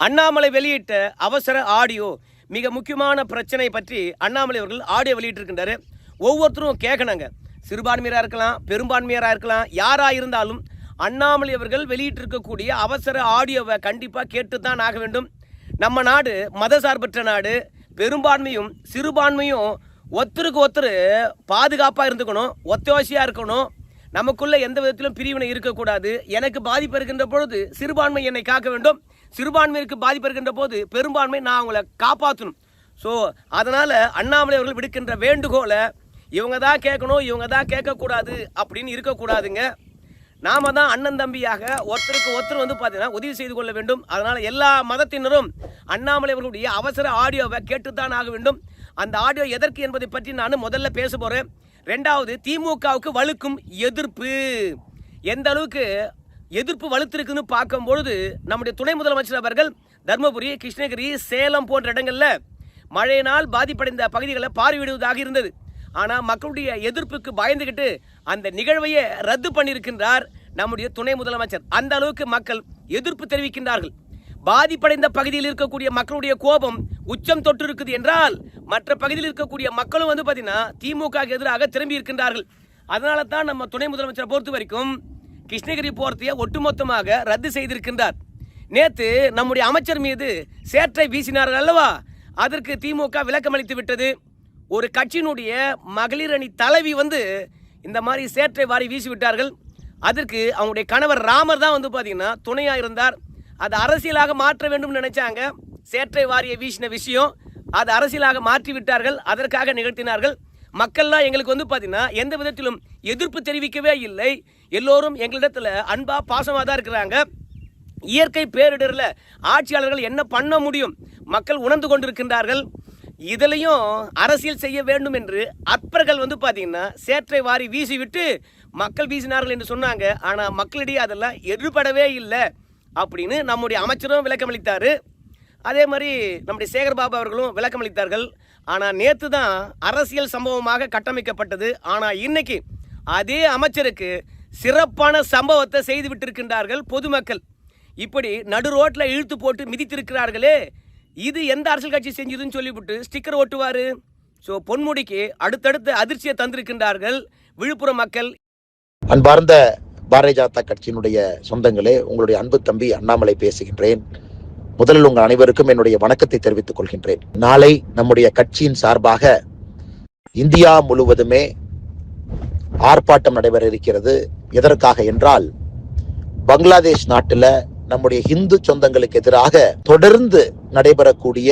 அண்ணாமலை வெளியிட்ட அவசர ஆடியோ மிக முக்கியமான பிரச்சனை பற்றி அண்ணாமலை அவர்கள் ஆடியோ வெளியிட்டிருக்கின்றாரு. ஒவ்வொருத்தரும் கேட்கணுங்க சிறுபான்மையராக இருக்கலாம் பெரும்பான்மையராக இருக்கலாம் யாராக இருந்தாலும் அண்ணாமலை அவர்கள் வெளியிட்டிருக்கக்கூடிய அவசர ஆடியோவை கண்டிப்பாக கேட்டு தான் ஆக வேண்டும். நம்ம நாடு மதசார்பற்ற நாடு. பெரும்பான்மையும் சிறுபான்மையும் ஒருத்தருக்கு ஒருத்தர் பாதுகாப்பாக இருந்துக்கணும் ஒத்தாசியாக இருக்கணும். நமக்குள்ளே எந்த விதத்திலும் பிரிவினை இருக்கக்கூடாது. எனக்கு பாதிப்பு இருக்கின்ற பொழுது சிறுபான்மை என்னை காக்க வேண்டும். சிறுபான்மையிற்கு பாதிப்பு இருக்கின்ற போது பெரும்பான்மை நான் அவங்கள காப்பாற்றணும் ஸோ அதனால் அண்ணாமலை அவர்கள் விடுக்கின்ற வேண்டுகோளை இவங்க தான் கேட்கணும் இவங்க தான் கேட்கக்கூடாது அப்படின்னு இருக்கக்கூடாதுங்க. நாம தான் அண்ணன் தம்பியாக ஒருத்தருக்கு ஒருத்தர் வந்து பார்த்தீங்கன்னா உதவி செய்து கொள்ள வேண்டும். அதனால் எல்லா மதத்தினரும் அண்ணாமலை அவர்களுடைய அவசர ஆடியோவை கேட்டுத்தான் ஆக வேண்டும். அந்த ஆடியோ எதற்கு என்பதை பற்றி நான் முதல்ல பேச போகிறேன் ரெண்டாவது திமுகவுக்கு வலுக்கும் எதிர்ப்பு. எந்த அளவுக்கு எதிர்ப்பு வலுத்திருக்குன்னு பார்க்கும்பொழுது நம்முடைய துணை முதலமைச்சர் அவர்கள் தர்மபுரி கிருஷ்ணகிரி சேலம் போன்ற இடங்களில் மழையினால் பாதிப்படைந்த பகுதிகளை பார்வையிடுவதாக இருந்தது. ஆனால் மக்களுடைய எதிர்ப்புக்கு பயந்துகிட்டு அந்த நிகழ்வையே ரத்து பண்ணியிருக்கின்றார் நம்முடைய துணை முதலமைச்சர். அந்த அளவுக்கு மக்கள் எதிர்ப்பு தெரிவிக்கின்றார்கள். பாதிப்படைந்த பகுதியில் இருக்கக்கூடிய மக்களுடைய கோபம் உச்சம் தொற்று இருக்குது என்றால் மற்ற பகுதியில் இருக்கக்கூடிய மக்களும் வந்து பார்த்தீங்கன்னா திமுக எதிராக திரும்பி இருக்கின்றார்கள். அதனால தான் நம்ம துணை முதலமைச்சரை பொறுத்த வரைக்கும் கிருஷ்ணகிரி போர்த்தையை ஒட்டுமொத்தமாக ரத்து செய்திருக்கின்றார். நேற்று நம்முடைய அமைச்சர் மீது சேற்றை வீசினார்கள் அல்லவா? அதற்கு திமுக விளக்கமளித்து விட்டது. ஒரு கட்சியினுடைய மகளிர் அணி தலைவி வந்து இந்த மாதிரி சேற்றை வாரி வீசி விட்டார்கள். அதற்கு அவங்களுடைய கணவர் ராமர் தான் வந்து பார்த்தீங்கன்னா துணையாக இருந்தார். அது அரசியலாக மாற்ற வேண்டும் நினைச்சாங்க. சேற்றை வாரிய வீசின விஷயம் அது அரசியலாக மாற்றி விட்டார்கள். அதற்காக நிகழ்த்தினார்கள். மக்கள்லாம் எங்களுக்கு வந்து பார்த்தீங்கன்னா எந்த விதத்திலும் எதிர்ப்பு தெரிவிக்கவே இல்லை. எல்லோரும் எங்களிடத்தில் அன்பாக பாசமாக தான் இருக்கிறாங்க. இயற்கை பேரிடரில் ஆட்சியாளர்கள் என்ன பண்ண முடியும்? மக்கள் உணர்ந்து கொண்டிருக்கின்றார்கள். இதுலையும் அரசியல் செய்ய வேண்டும் என்று அற்பர்கள் வந்து பார்த்தீங்கன்னா சேற்றை வாரி வீசிவிட்டு மக்கள் வீசினார்கள் என்று சொன்னாங்க. ஆனால் மக்களிடையே அதெல்லாம் எதிர்படவே இல்லை அப்படின்னு நம்முடைய அமைச்சரும் விளக்கமளித்தார். அதே மாதிரி நம்முடைய சேகர்பாபு அவர்களும் விளக்கமளித்தார்கள். ஆனால் நேற்று தான் அரசியல் சம்பவமாக கட்டமைக்கப்பட்டது. ஆனால் இன்னைக்கு அதே அமைச்சருக்கு சிறப்பான சம்பவத்தை செய்து விட்டிருக்கின்றார்கள் பொதுமக்கள். இப்படி நடு ரோட்டில் இழுத்து போட்டு மிதித்திருக்கிறார்களே. இது எந்த அரசியல் கட்சி செஞ்சதுன்னு சொல்லிவிட்டு ஸ்டிக்கர் ஓட்டுவார் ஸோ பொன்முடிக்கு அடுத்தடுத்த அதிர்ச்சியை தந்திருக்கின்றார்கள் விழுப்புரம் மக்கள். அன்பார்ந்த பாரதிய ஜனதா கட்சியினுடைய சொந்தங்களே உங்களுடைய அன்பு தம்பி அண்ணாமலை பேசுகின்றேன். முதலில் உங்கள் அனைவருக்கும் என்னுடைய வணக்கத்தை தெரிவித்துக் கொள்கின்றேன். நாளை நம்முடைய கட்சியின் சார்பாக இந்தியா முழுவதுமே ஆர்ப்பாட்டம் நடைபெற இருக்கிறது எதற்காக என்றால் பங்களாதேஷ் நாட்டுல நம்முடைய இந்து சொந்தங்களுக்கு எதிராக தொடர்ந்து நடைபெறக்கூடிய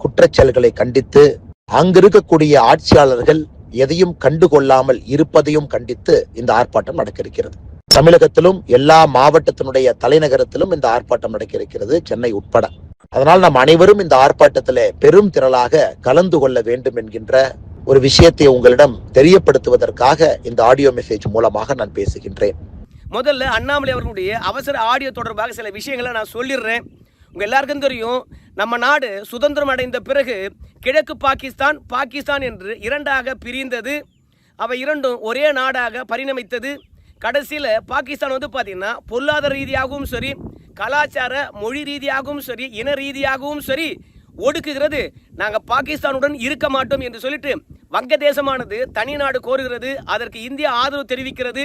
குற்றச்செயல்களை கண்டித்து அங்கிருக்கக்கூடிய ஆட்சியாளர்கள் எதையும் கண்டுகொள்ளாமல் இருப்பதையும் கண்டித்து இந்த ஆர்ப்பாட்டம் நடக்க இருக்கிறது தமிழகத்திலும் எல்லா மாவட்டத்தினுடைய தலைநகரத்திலும் இந்த ஆர்ப்பாட்டம் நடக்க இருக்கிறது சென்னை உட்பட. அதனால் நாம் அனைவரும் இந்த ஆர்ப்பாட்டத்தில் பெரும் திரளாக கலந்து கொள்ள வேண்டும் என்கின்ற ஒரு விஷயத்தை உங்களிடம் தெரியப்படுத்துவதற்காக இந்த ஆடியோ மெசேஜ் மூலமாக நான் பேசுகின்றேன். முதல்ல அண்ணாமலை அவர்களுடைய அவசர ஆடியோ தொடர்பாக சில விஷயங்களை நான் சொல்லிடுறேன். உங்கள் எல்லாருக்கும் தெரியும் நம்ம நாடு சுதந்திரம் அடைந்த பிறகு கிழக்கு பாகிஸ்தான் பாகிஸ்தான் என்று இரண்டாக பிரிந்தது. அவை இரண்டும் ஒரே நாடாக பரிணமித்தது. கடைசியில் பாகிஸ்தான் வந்து பார்த்திங்கன்னா பொருளாதார ரீதியாகவும் சரி கலாச்சார மொழி ரீதியாகவும் சரி இன ரீதியாகவும் சரி ஒடுக்குகிறது. நாங்கள் பாகிஸ்தானுடன் இருக்க மாட்டோம் என்று சொல்லிட்டு வங்கதேசமானது தனி நாடு கோருகிறது. அதற்கு இந்தியா ஆதரவு தெரிவிக்கிறது.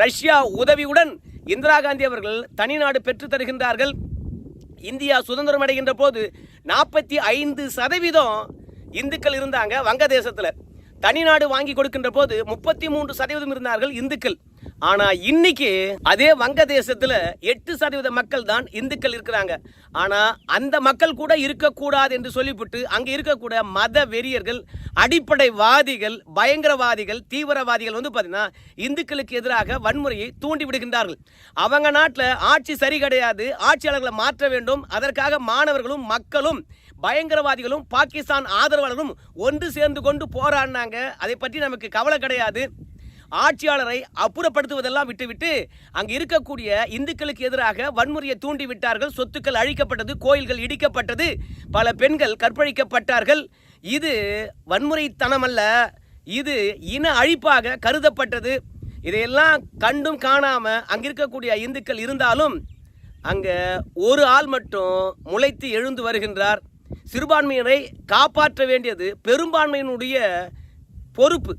ரஷ்யா உதவியுடன் இந்திரா காந்தி அவர்கள் தனி நாடு பெற்று தருகின்றார்கள். இந்தியா சுதந்திரம் அடைகின்ற போது நாற்பத்தி ஐந்து சதவீதம் இந்துக்கள் இருந்தாங்க வங்கதேசத்தில். தனிநாடு வாங்கி கொடுக்கின்ற போது முப்பத்தி மூன்று சதவீதம் இருந்தார்கள் இந்துக்கள். ஆனா இன்னைக்கு அதே வங்கதேசத்துல எட்டு சதவீத மக்கள் தான் இந்துக்கள் இருக்கிறாங்க. ஆனா அந்த மக்கள் கூட இருக்கக்கூடாது என்று சொல்லிவிட்டு அங்க இருக்கக்கூடிய மத வெறியர்கள் அடிப்படைவாதிகள் பயங்கரவாதிகள் தீவிரவாதிகள் வந்து பாத்தீங்கன்னா இந்துக்களுக்கு எதிராக வன்முறையை தூண்டி விடுகின்றார்கள். அவங்க நாட்டில் ஆட்சி சரி கிடையாது ஆட்சியாளர்களை மாற்ற வேண்டும் அதற்காக மாணவர்களும் மக்களும் பயங்கரவாதிகளும் பாகிஸ்தான் ஆதரவாளரும் ஒன்று சேர்ந்து கொண்டு போராடினாங்க. அதை பற்றி நமக்கு கவலை கிடையாது. ஆட்சியாளரை அப்புறப்படுத்துவதெல்லாம் விட்டுவிட்டு அங்கு இருக்கக்கூடிய இந்துக்களுக்கு எதிராக வன்முறையை தூண்டி விட்டார்கள் சொத்துக்கள் அழிக்கப்பட்டது கோயில்கள் இடிக்கப்பட்டது பல பெண்கள் கற்பழிக்கப்பட்டார்கள். இது வன்முறைத்தனமல்ல. இது இன அழிப்பாக கருதப்பட்டது. இதையெல்லாம் கண்டும் காணாமல் அங்கே இருக்கக்கூடிய இந்துக்கள் இருந்தாலும் அங்கே ஒரு ஆள் மட்டும் முளைத்து எழுந்து வருகின்றார். சிறுபான்மையினரை காப்பாற்ற வேண்டியது பெரும்பான்மையினுடைய பொறுப்பு.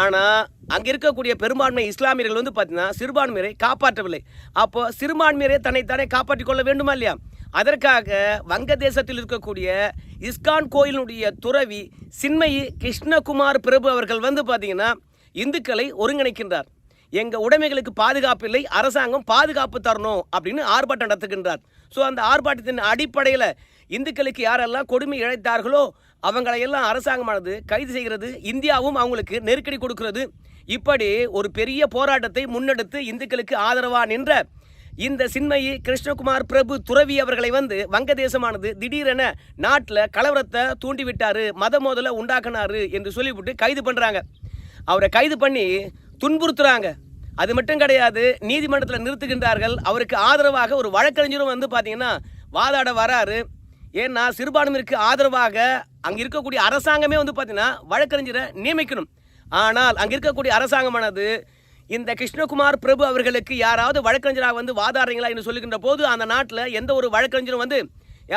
ஆனால் அங்கே இருக்கக்கூடிய பெரும்பான்மை இஸ்லாமியர்கள் வந்து பார்த்தீங்கன்னா சிறுபான்மையரை காப்பாற்றவில்லை. அப்போ சிறுபான்மையரை தன்னைத்தானே காப்பாற்றிக் கொள்ள வேண்டுமா இல்லையா? அதற்காக வங்கதேசத்தில் இருக்கக்கூடிய இஸ்கான் கோயிலினுடைய துறவி சின்மயி கிருஷ்ணகுமார் பிரபு அவர்கள் வந்து பார்த்தீங்கன்னா இந்துக்களை ஒருங்கிணைக்கின்றார். எங்கள் உடைமைகளுக்கு பாதுகாப்பு இல்லை அரசாங்கம் பாதுகாப்பு தரணும் அப்படின்னு ஆர்ப்பாட்டம் நடத்துகின்றார். ஸோ அந்த ஆர்ப்பாட்டத்தின் அடிப்படையில் இந்துக்களுக்கு யாரெல்லாம் கொடுமை இழைத்தார்களோ அவங்களையெல்லாம் அரசாங்கமானது கைது செய்கிறது இந்தியாவும் அவங்களுக்கு நெருக்கடி கொடுக்கிறது. இப்படி ஒரு பெரிய போராட்டத்தை முன்னெடுத்து இந்துக்களுக்கு ஆதரவாக நின்ற இந்த சின்மயி கிருஷ்ணகுமார் பிரபு துறவி அவர்களை வந்து வங்கதேசமானது திடீரென நாட்டில் கலவரத்தை தூண்டிவிட்டாரு மத மோதலை உண்டாக்குனாரு என்று சொல்லிவிட்டு கைது பண்ணுறாங்க அவரை கைது பண்ணி துன்புறுத்துறாங்க. அது மட்டும் கிடையாது நீதிமன்றத்தில் நிறுத்துகின்றார்கள். அவருக்கு ஆதரவாக ஒரு வழக்கறிஞரும் வந்து பார்த்தீங்கன்னா வாதாட வராரு. ஏன்னா சிறுபான்மையிற்கு ஆதரவாக அங்கே இருக்கக்கூடிய அரசாங்கமே வந்து பார்த்தீங்கன்னா வழக்கறிஞரை நியமிக்கணும். ஆனால் அங்கே இருக்கக்கூடிய அரசாங்கமானது இந்த கிருஷ்ணகுமார் பிரபு அவர்களுக்கு யாராவது வழக்கறிஞராக வந்து வாதாடுறீங்களா என்று சொல்லுகின்ற போது அந்த நாட்டில் எந்த ஒரு வழக்கறிஞரும் வந்து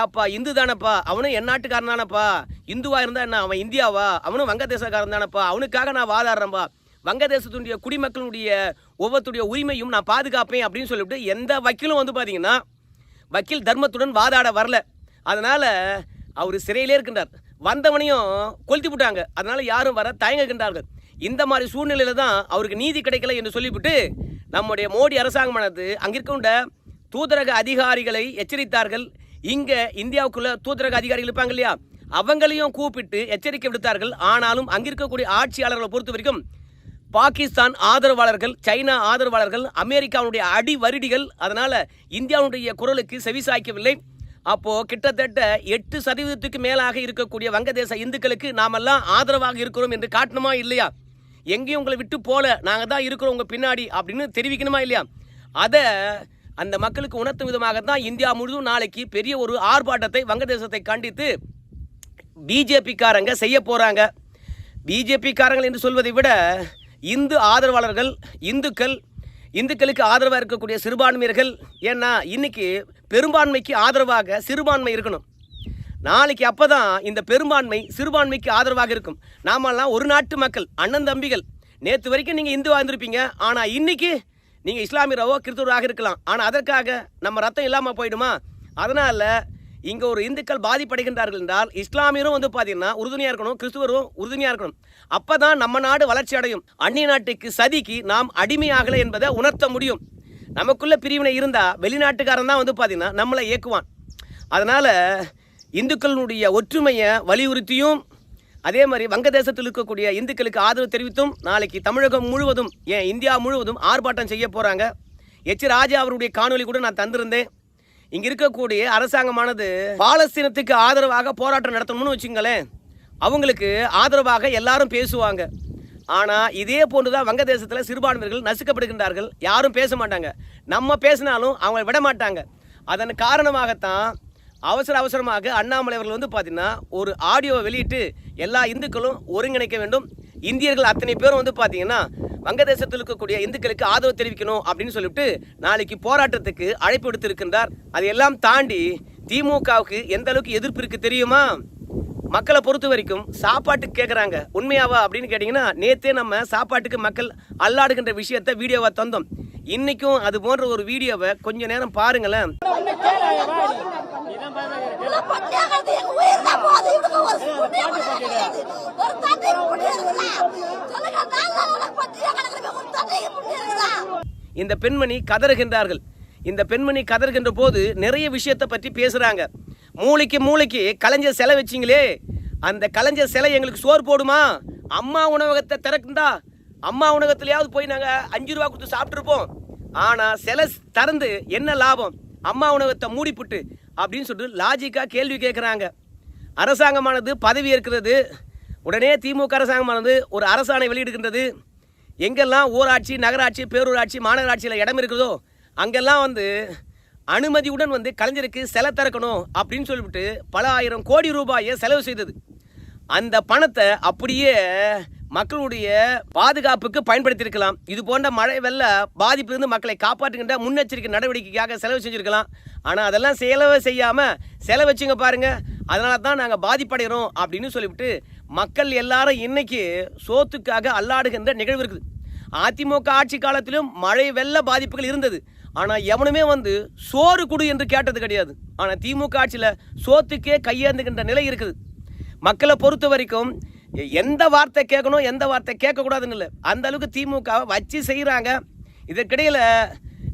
ஏப்பா இந்து தானப்பா அவனும் என் நாட்டுக்காரன் தானப்பா இந்துவா இருந்தா என்ன அவன் இந்தியாவா அவனும் வங்கதேசக்காரன் தானப்பா அவனுக்காக நான் வாதாடுறேன்ப்பா வங்கதேசத்துடைய குடிமக்களுடைய ஒவ்வொருத்துடைய உரிமையும் நான் பாதுகாப்பேன் அப்படின்னு சொல்லிவிட்டு எந்த வக்கீலும் வந்து பார்த்தீங்கன்னா வக்கீல் தர்மத்துடன் வாதாட வரல. அதனால் அவர் சிறையிலே இருக்கின்றார். வந்தவனையும் கொளுத்தி விட்டாங்க. அதனால் யாரும் வர தயங்குகின்றார்கள். இந்த மாதிரி சூழ்நிலையில் தான் அவருக்கு நீதி கிடைக்கல என்று சொல்லிவிட்டு நம்முடைய மோடி அரசாங்கமானது அங்கிருக்கின்ற தூதரக அதிகாரிகளை எச்சரித்தார்கள். இங்கே இந்தியாவுக்குள்ள தூதரக அதிகாரிகள் இருப்பாங்க இல்லையா? அவங்களையும் கூப்பிட்டு எச்சரிக்கை விடுத்தார்கள். ஆனாலும் அங்கிருக்கக்கூடிய ஆட்சியாளர்களை பொறுத்த வரைக்கும் பாகிஸ்தான் ஆதரவாளர்கள் சைனா ஆதரவாளர்கள் அமெரிக்காவுடைய அடி வருடிகள் அதனால் இந்தியாவுடைய குரலுக்கு செவிசாய்க்கவில்லை. அப்போது கிட்டத்தட்ட எட்டு சதவீதத்துக்கு மேலாக இருக்கக்கூடிய வங்கதேச இந்துக்களுக்கு நாமெல்லாம் ஆதரவாக இருக்கிறோம் என்று காட்டணுமா இல்லையா? எங்கேயும் உங்களை விட்டு போல நாங்கள் தான் இருக்கிறோம் உங்கள் பின்னாடி அப்படின்னு தெரிவிக்கணுமா இல்லையா? அதை அந்த மக்களுக்கு உணர்த்தும் விதமாக தான் இந்தியா முழுதும் நாளைக்கு பெரிய ஒரு ஆர்ப்பாட்டத்தை வங்கதேசத்தை கண்டித்து பிஜேபிக்காரங்க செய்ய போகிறாங்க பிஜேபிக்காரங்கள் என்று சொல்வதை விட இந்து ஆதரவாளர்கள் இந்துக்கள் இந்துக்களுக்கு ஆதரவாக இருக்கக்கூடிய சிறுபான்மையர்கள் ஏன்னா இன்றைக்கி பெரும்பான்மைக்கு ஆதரவாக சிறுபான்மை இருக்கணும். நாளைக்கு அப்போ தான் இந்த பெரும்பான்மை சிறுபான்மைக்கு ஆதரவாக இருக்கும். நாமெல்லாம் ஒரு நாட்டு மக்கள் அண்ணன் தம்பிகள். நேற்று வரைக்கும் நீங்கள் இந்துவாக இருந்திருப்பீங்க ஆனால் இன்னைக்கு நீங்கள் இஸ்லாமியராவோ கிறிஸ்துவராக இருக்கலாம். ஆனால் அதற்காக நம்ம ரத்தம் இல்லாமல் போயிடுமா? அதனால் இங்கே ஒரு இந்துக்கள் பாதிப்படைகின்றார்கள் என்றால் இஸ்லாமியரும் வந்து பார்த்தீங்கன்னா உறுதுணையாக இருக்கணும் கிறிஸ்துவரும் உறுதுணையாக இருக்கணும். அப்போ தான் நம்ம நாடு வளர்ச்சி அடையும். அந்நிய நாட்டுக்கு சதிக்கு நாம் அடிமையாகலை என்பதை உணர்த்த முடியும். நமக்குள்ளே பிரிவினை இருந்தால் வெளிநாட்டுக்காரன் தான் வந்து பார்த்தீங்கன்னா நம்மளை இயக்குவான் அதனால் இந்துக்களுடைய ஒற்றுமையை வலியுறுத்தியும் அதே மாதிரி வங்கதேசத்தில் இருக்கக்கூடிய இந்துக்களுக்கு ஆதரவு தெரிவித்தும் நாளைக்கு தமிழகம் முழுவதும் ஏன் இந்தியா முழுவதும் ஆர்ப்பாட்டம் செய்ய போகிறாங்க எச். ராஜா அவருடைய காணொலி கூட நான் தந்திருந்தேன். இங்கே இருக்கக்கூடிய அரசாங்கமானது பாலஸ்தீனத்துக்கு ஆதரவாக போராட்டம் நடத்தணும்னு வச்சுங்களேன் அவங்களுக்கு ஆதரவாக எல்லாரும் பேசுவாங்க. ஆனால் இதே போன்று தான் வங்கதேசத்தில் சிறுபான்மையர்கள் நசுக்கப்படுகின்றார்கள். யாரும் பேச மாட்டாங்க. நம்ம பேசினாலும் அவங்க விட மாட்டாங்க. அதன் காரணமாகத்தான் அவசர அவசரமாக அண்ணாமலை அவர்கள் வந்து பார்த்தீங்கன்னா ஒரு ஆடியோவை வெளியிட்டு எல்லா இந்துக்களும் ஒருங்கிணைக்க வேண்டும். இந்தியர்கள் அத்தனை பேரும் வந்து பார்த்தீங்கன்னா வங்கதேசத்தில் இருக்கக்கூடிய இந்துக்களுக்கு ஆதரவு தெரிவிக்கணும் அப்படின்னு சொல்லிட்டு நாளைக்கு போராட்டத்துக்கு அழைப்பு விடுத்திருக்கின்றார். அதையெல்லாம் தாண்டி திமுகவுக்கு எந்த அளவுக்கு எதிர்ப்பு இருக்கு தெரியுமா? மக்களை பொறுத்த வரைக்கும் சாப்பாட்டுக்கு கேட்குறாங்க உண்மையாவா அப்படின்னு கேட்டிங்கன்னா நேற்றே நம்ம சாப்பாட்டுக்கு மக்கள் அல்லாடுகின்ற விஷயத்த வீடியோவை தந்தோம். இன்னைக்கும் அது போன்ற ஒரு வீடியோவை கொஞ்ச நேரம் பாருங்களேன். இந்த பெண்மணி கதறுகின்றார்கள். இந்த பெண்மணி கதறுகின்ற போது நிறைய விஷயத்தை பற்றி பேசுறாங்க. மூளைக்கு மூளைக்கு கலைஞர் சிலை வச்சிங்களே. அந்த கலைஞர் சிலை எங்களுக்கு சோறு போடுமா? அம்மா உணவகத்தை திறக்குந்தா அம்மா உணவகத்துலையாவது போய் நாங்கள் அஞ்சு ரூபா கொடுத்து சாப்பிட்ருப்போம் ஆனால் சிலை திறந்து என்ன லாபம்? அம்மா உணவகத்தை மூடிப்புட்டு அப்படின்னு சொல்லிட்டு லாஜிக்காக கேள்வி கேட்குறாங்க அரசாங்கமானது பதவி இருக்கிறது உடனே திமுக அரசாங்கமானது ஒரு அரசாணை வெளியிடுகின்றது. எங்கெல்லாம் ஊராட்சி நகராட்சி பேரூராட்சி மாநகராட்சியில் இடம் இருக்குதோ அங்கெல்லாம் வந்து அனுமதியுடன் வந்து கலைஞருக்கு சிலை திறக்கணும் அப்படின்னு சொல்லிவிட்டு பல ஆயிரம் கோடி ரூபாயை செலவு செய்தது. அந்த பணத்தை அப்படியே மக்களுடைய பாதுகாப்புக்கு பயன்படுத்தியிருக்கலாம். இது போன்ற மழை வெள்ள பாதிப்பிலிருந்து மக்களை காப்பாற்றுகின்ற முன்னெச்சரிக்கை நடவடிக்கைக்காக செலவு செஞ்சுருக்கலாம். ஆனால் அதெல்லாம் செலவு செய்யாமல் செலவச்சுங்க பாருங்கள் அதனால தான் நாங்கள் பாதிப்படைகிறோம் அப்படின்னு சொல்லிவிட்டு மக்கள் எல்லாரும் இன்னைக்கு சோத்துக்காக அல்லாடுகின்ற நிகழ்வு இருக்குது. அதிமுக ஆட்சி காலத்திலும் மழை வெள்ள பாதிப்புகள் இருந்தது. ஆனால் எவனுமே வந்து சோறு குடு என்று கேட்டது கிடையாது. ஆனால் திமுக ஆட்சியில் சோத்துக்கே கையேந்துகின்ற நிலை இருக்குது. மக்களை பொறுத்த வரைக்கும் எந்த வார்த்தை கேட்கணும் எந்த வார்த்தை கேட்கக்கூடாதுன்னு இல்லை. அந்த அளவுக்கு திமுகவை வச்சு செய்கிறாங்க இதற்கிடையில்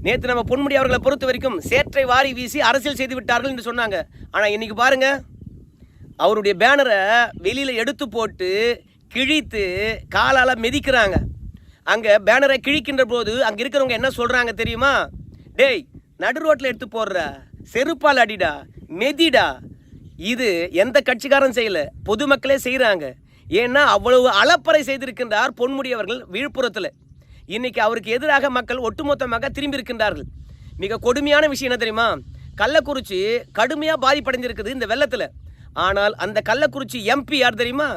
நேற்று நம்ம பொன்முடி அவர்களை பொறுத்த வரைக்கும் சேற்றை வாரி வீசி அரசியல் செய்து விட்டார்கள் என்று சொன்னாங்க. ஆனால் இன்றைக்கி பாருங்கள் அவருடைய பேனரை வெளியில் எடுத்து போட்டு கிழித்து காலால் மிதிக்கிறாங்க. அங்கே பேனரை கிழிக்கின்ற போது அங்கே இருக்கிறவங்க என்ன சொல்கிறாங்க தெரியுமா? டேய் நடு ரோட்டில் எடுத்து போடுற. செருப்பால் அடிடா மெதிடா. இது எந்த கட்சிக்காரன் செய்யல. பொதுமக்களே செய்கிறாங்க ஏன்னா அவ்வளவு அளப்பறை செய்திருக்கின்றார் பொன்முடி அவர்கள் விழுப்புரத்தில். இன்னைக்கு அவருக்கு எதிராக மக்கள் ஒட்டுமொத்தமாக திரும்பி இருக்கின்றார்கள் மிக கொடுமையான விஷயம் என்ன தெரியுமா? கள்ளக்குறிச்சி கடுமையாக பாதிப்படைஞ்சிருக்குது இந்த வெள்ளத்தில். ஆனால் அந்த கள்ளக்குறிச்சி எம்பி யார் தெரியுமா?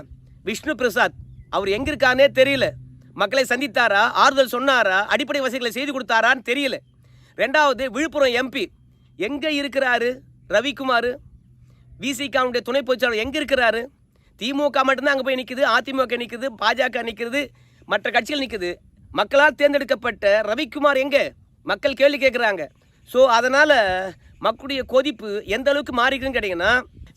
விஷ்ணு பிரசாத். அவர் எங்கே இருக்கானே தெரியல. மக்களை சந்தித்தாரா? ஆறுதல் சொன்னாரா? அடிப்படை வசதிகளை செய்து கொடுத்தாரான்னு தெரியல. ரெண்டாவது விழுப்புரம் எம்பி எங்கே இருக்கிறாரு ரவிக்குமார்? விசிகாவுடைய துணை பொதுச்சாளர் எங்கே இருக்கிறாரு? திமுக மட்டும்தான் அங்கே போய் நிற்குது அதிமுக நிற்குது பாஜக நிற்குது மற்ற கட்சிகள் நிற்குது மக்களால் தேர்ந்தெடுக்கப்பட்ட ரவிக்குமார் எங்கே? மக்கள் கேள்வி கேட்குறாங்க ஸோ அதனால் மக்களுடைய கொதிப்பு எந்த அளவுக்கு மாறிக்குதுன்னு கேட்டிங்கன்னா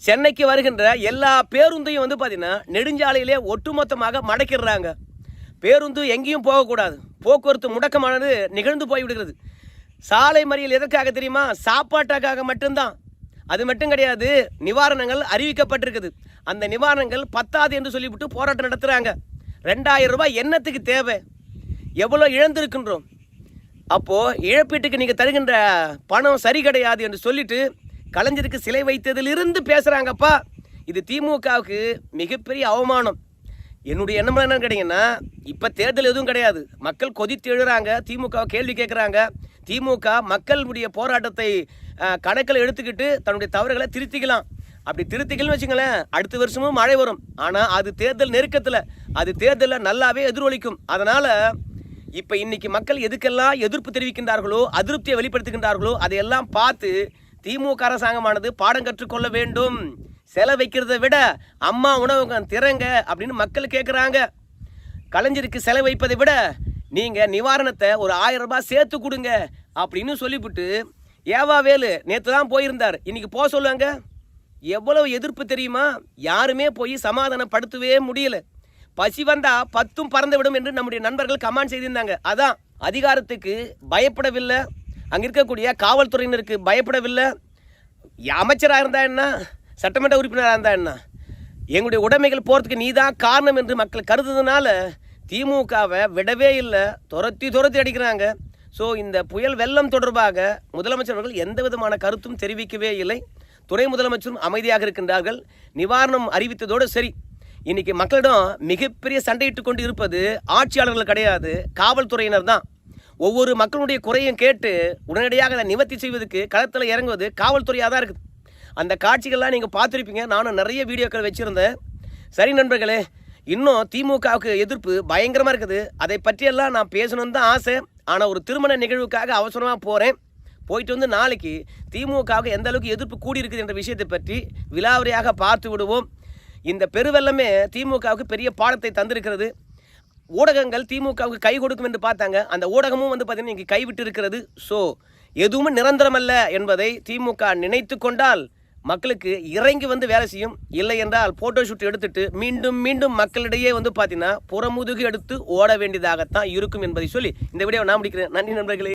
சென்னைக்கு வருகின்ற எல்லா பேருந்தையும் வந்து பார்த்திங்கன்னா நெடுஞ்சாலையிலே ஒட்டுமொத்தமாக மடக்கிடுறாங்க. பேருந்து எங்கேயும் போகக்கூடாது. போக்குவரத்து முடக்கமானது நிகழ்ந்து போய்விடுகிறது. சாலை மறியல் எதற்காக தெரியுமா? சாப்பாட்டுக்காக மட்டும்தான். அது மட்டும் கிடையாது நிவாரணங்கள் அறிவிக்கப்பட்டிருக்குது. அந்த நிவாரணங்கள் பத்தாது என்று சொல்லிவிட்டு போராட்டம் நடத்துகிறாங்க ரெண்டாயிரம் ரூபாய் என்னத்துக்கு தேவை? எவ்வளோ இழந்திருக்கின்றோம்? அப்போது இழப்பீட்டுக்கு நீங்கள் தருகின்ற பணம் சரி கிடையாது என்று சொல்லிட்டு கலைஞருக்கு சிலை வைத்ததிலிருந்து பேசுகிறாங்கப்பா இது திமுகவுக்கு மிகப்பெரிய அவமானம். என்னுடைய எண்ணம் என்னன்னு கேட்டிங்கன்னா இப்போ தேர்தல் எதுவும் கிடையாது. மக்கள் கொதித்து எழுறாங்க திமுக கேள்வி கேட்குறாங்க திமுக மக்களுடைய போராட்டத்தை கணக்கில் எடுத்துக்கிட்டு தன்னுடைய தவறுகளை திருத்திக்கலாம். அப்படி திருத்திக்கலன்னு வச்சுங்களேன் அடுத்த வருஷமும் மழை வரும். ஆனால் அது தேர்தல் நெருக்கத்தில். அது தேர்தலில் நல்லாவே எதிரொலிக்கும். அதனால் இப்போ இன்றைக்கி மக்கள் எதுக்கெல்லாம் எதிர்ப்பு தெரிவிக்கின்றார்களோ அதிருப்தியை வெளிப்படுத்துகின்றார்களோ அதையெல்லாம் பார்த்து திமுக அரசாங்கமானது பாடம் கற்றுக்கொள்ள வேண்டும். செலவு வைக்கிறத விட அம்மா உணவகம் திறங்க அப்படின்னு மக்கள் கேட்குறாங்க கலைஞருக்கு செலவைப்பதை விட நீங்கள் நிவாரணத்தை ஒரு ஆயிரம் ரூபாய் சேர்த்து கொடுங்க அப்படின்னு சொல்லிவிட்டு ஏவா வேலு நேற்று தான் போயிருந்தார். இன்னைக்கு போக சொல்லுவாங்க. எவ்வளவு எதிர்ப்பு தெரியுமா? யாருமே போய் சமாதானப்படுத்தவே முடியல. பசி வந்தா பத்தும் பறந்து விடும் என்று நம்முடைய நண்பர்கள் கமாண்ட் செய்திருந்தாங்க. அதான் அதிகாரத்துக்கு பயப்படவில்லை. அங்கே இருக்கக்கூடிய காவல்துறையினருக்கு பயப்படவில்லை. அமைச்சராக இருந்தா என்ன? சட்டமன்ற உறுப்பினராக இருந்தா என்ன? எங்களுடைய உடைமைகள் போகிறதுக்கு நீ தான் காரணம் என்று மக்கள் கருதுனால திமுகவை விடவே இல்லை. துரத்தி துரத்தி அடிக்கிறாங்க. ஸோ இந்த புயல் வெள்ளம் தொடர்பாக முதலமைச்சர் அவர்கள் எந்த விதமான கருத்தும் தெரிவிக்கவே இல்லை. துணை முதலமைச்சரும் அமைதியாக இருக்கின்றார்கள். நிவாரணம் அறிவித்ததோடு சரி. இன்னைக்கு மக்களிடம் மிகப்பெரிய சண்டையிட்டு கொண்டு இருப்பது ஆட்சியாளர்கள் கிடையாது காவல்துறையினர் தான். ஒவ்வொரு மக்களுடைய குறையும் கேட்டு உடனடியாக அதை நிவர்த்தி செய்வதற்கு களத்தில் இறங்குவது காவல்துறையாக தான் இருக்குது. அந்த காட்சிகள்லாம் நீங்கள் பார்த்துருப்பீங்க. நானும் நிறைய வீடியோக்கள் வச்சுருந்தேன். சரி நண்பர்களே இன்னும் திமுகவுக்கு எதிர்ப்பு பயங்கரமாக இருக்குது. அதை பற்றியெல்லாம் நான் பேசணும்னு தான் ஆசை. ஆனால் ஒரு திருமண நிகழ்வுக்காக அவசரமாக போகிறேன் போயிட்டு வந்து நாளைக்கு திமுகவுக்கு எந்த அளவுக்கு எதிர்ப்பு கூடியிருக்குது என்ற விஷயத்தை பற்றி விலாவரியாக பார்த்து விடுவோம். இந்த பெருவெல்லமே திமுகவுக்கு பெரிய பாடத்தை தந்திருக்கிறது. ஊடகங்கள் திமுகவுக்கு கை கொடுக்கும் என்று பார்த்தாங்க. அந்த ஊடகமும் வந்து பார்த்திங்கன்னா இங்கே கைவிட்டு இருக்கிறது ஸோ எதுவும் நிரந்தரமல்ல என்பதை திமுக நினைத்து கொண்டால் மக்களுக்கு இறங்கி வந்து வேலை செய்யும் இல்லை என்றால் ஃபோட்டோ ஷூட் எடுத்துட்டு மீண்டும் மீண்டும் மக்களிடையே வந்து பார்த்தீங்கன்னா புறமுதுகு எடுத்து ஓட வேண்டியதாகத்தான் இருக்கும் என்பதை சொல்லி இந்த வீடியோ நான் முடிக்கிறேன். நன்றி நண்பர்களே.